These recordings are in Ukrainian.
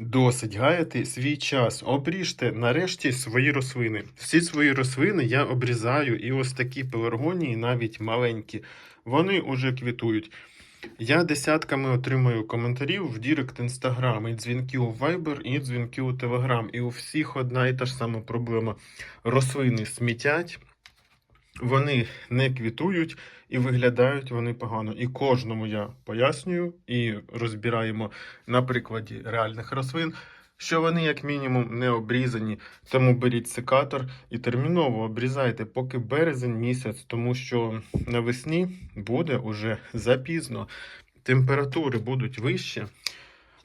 Досить гаяти свій час. Обріжте нарешті свої рослини. Всі свої рослини я обрізаю, і ось такі пеларгонії, навіть маленькі, вони уже квітують. Я десятками отримую коментарів в Дірект Інстаграм, і дзвінки у Viber, і дзвінки у Telegram. І у всіх одна і та ж сама проблема. Рослини смітять, вони не квітують і виглядають вони погано. І кожному я пояснюю і розбираємо на прикладі реальних рослин, що вони, як мінімум, не обрізані. Тому беріть секатор і терміново обрізайте, поки березень місяць, тому що навесні буде уже запізно. Температури будуть вищі.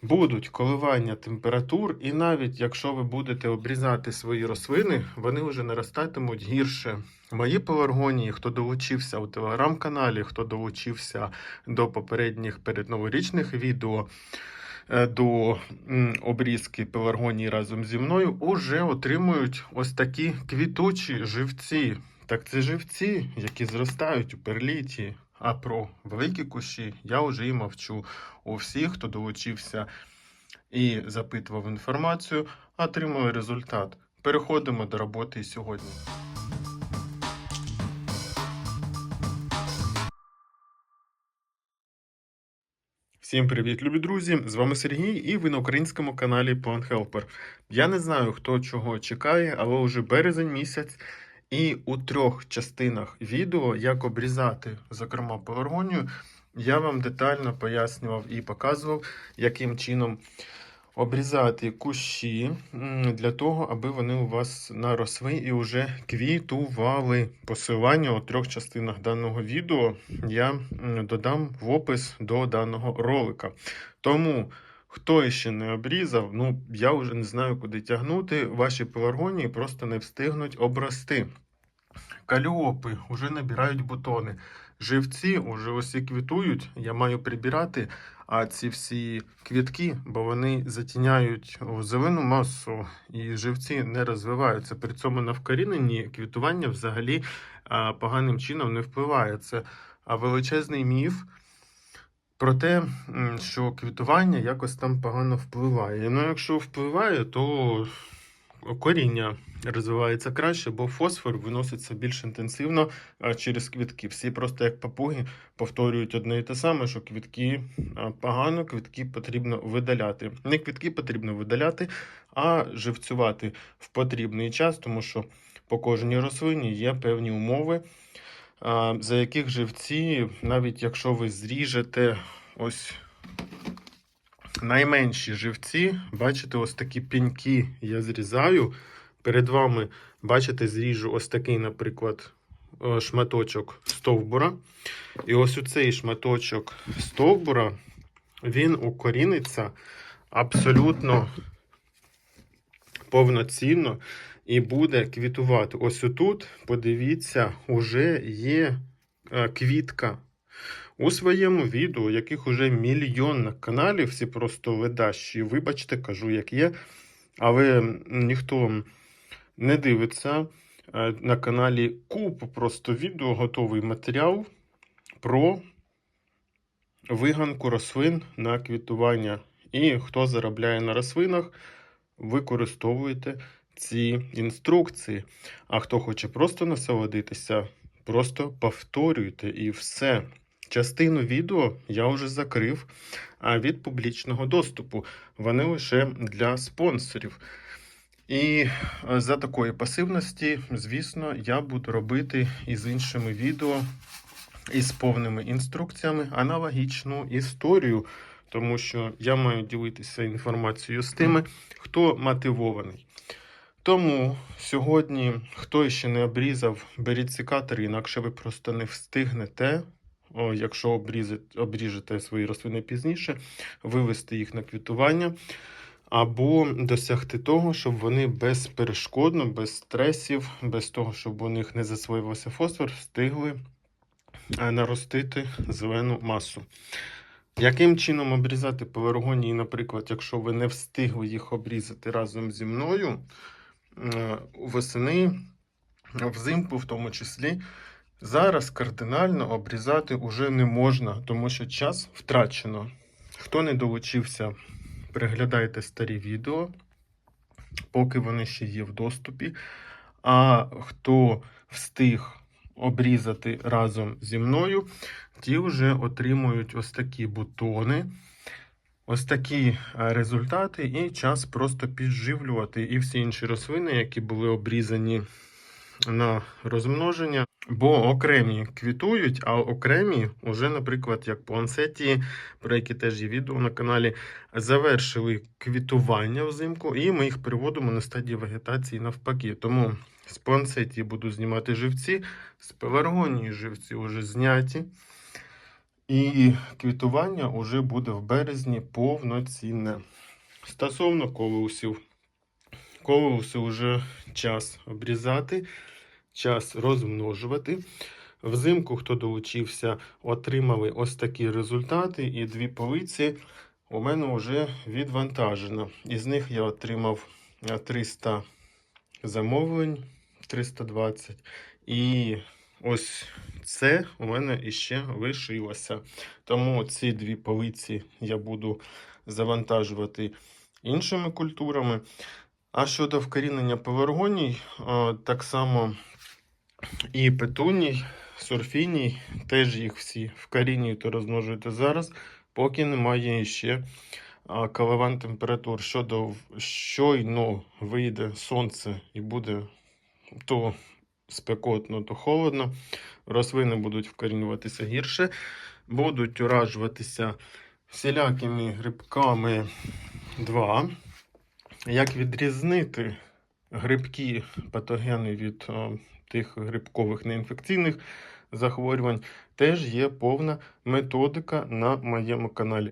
Будуть коливання температур, і навіть якщо ви будете обрізати свої рослини, вони вже наростатимуть гірше. Мої пеларгонії, хто долучився у телеграм-каналі, хто долучився до попередніх передноворічних відео е, до обрізки пеларгонії разом зі мною, уже отримують ось такі квітучі живці. Так це живці, які зростають у перліті. А про великі кущі я вже і мовчу. У всіх, хто долучився і запитував інформацію, отримує результат. Переходимо до роботи сьогодні. Всім привіт, любі друзі! З вами Сергій, і ви на українському каналі Plant Helper. Я не знаю, хто чого чекає, але вже березень місяць, і у трьох частинах відео, як обрізати, зокрема, пеларгонію, я вам детально пояснював і показував, яким чином обрізати кущі для того, аби вони у вас наросли і вже квітували. Посилання у трьох частинах даного відео я додам в опис до даного ролика. Тому. Хто ще не обрізав, ну я вже не знаю, куди тягнути. Ваші пеларгонії просто не встигнуть обрости. Каліопи вже набирають бутони. Живці вже ось і квітують. Я маю прибирати а ці всі квітки, бо вони затіняють зелену масу, і живці не розвиваються. При цьому на вкоріненні квітування взагалі поганим чином не впливає. Це величезний міф про те, що квітування якось там погано впливає. Ну, якщо впливає, то коріння розвивається краще, бо фосфор виноситься більш інтенсивно через квітки. Всі просто як папуги повторюють одне і те саме, що квітки погано, квітки потрібно видаляти. Не квітки потрібно видаляти, а живцювати в потрібний час, тому що по кожній рослині є певні умови, за яких живці, навіть якщо ви зріжете ось найменші живці, бачите, ось такі пеньки я зрізаю. Перед вами, бачите, зріжу ось такий, наприклад, е, шматочок стовбура. І ось у цей шматочок стовбура, він укоріниться абсолютно повноцінно і буде квітувати. Ось отут, подивіться, уже є е, квітка. У своєму відео, яких уже мільйон на каналі, всі просто ледащі, вибачте, кажу, як є. Але ніхто не дивиться е, на каналі купу просто відео, готовий матеріал про виганку рослин на квітування. І хто заробляє на рослинах, використовуйте ці інструкції. А хто хоче просто насолодитися, просто повторюйте і все. Частину відео я вже закрив а, від публічного доступу. Вони лише для спонсорів. І е, за такої пасивності, звісно, я буду робити із іншими відео, із повними інструкціями аналогічну історію, тому що я маю ділитися інформацією з тими, хто мотивований. Тому сьогодні, хто ще не обрізав, беріть секатор, інакше ви просто не встигнете. Якщо обрізати, обріжете свої рослини пізніше, вивести їх на квітування, або досягти того, щоб вони безперешкодно, без стресів, без того, щоб у них не засвоювався фосфор, встигли е, наростити зелену масу. Яким чином обрізати пеларгонії, наприклад, якщо ви не встигли їх обрізати разом зі мною восени, взимку в тому числі, Зараз кардинально обрізати уже не можна, тому що час втрачено. Хто не долучився переглядайте старі відео, поки вони ще є в доступі. А хто встиг обрізати разом зі мною, ті вже отримують ось такі бутони. Ось такі е, результати, і час просто підживлювати і всі інші рослини, які були обрізані на розмноження, бо окремі квітують, а окремі, уже, наприклад, як плансетії, про які теж є відео на каналі, завершили квітування взимку, і ми їх переводимо на стадії вегетації навпаки. Тому з плансетії буду знімати живці, з пеларгонії живці вже зняті. І квітування вже буде в березні повноцінне. Стосовно колеусів. Колеуси вже час обрізати, час розмножувати. Взимку, хто долучився, отримали ось такі результати, і дві полиці у мене вже відвантажено. Із них я отримав е, 300 замовлень, 320. І ось це у мене іще лишилося. Тому ці дві полиці я буду завантажувати іншими культурами. А щодо вкорінення пеларгоній, так само і петуній, сурфіній, теж їх всі вкорінюєте, розмножуєте зараз, поки немає ще а, коливань температур. Щодо щойно вийде сонце і буде то спекотно, то холодно, рослини будуть вкорінюватися гірше, будуть уражуватися всілякими грибками 2. Як відрізнити грибки патогени від о, тих грибкових неінфекційних захворювань, теж є повна методика на моєму каналі.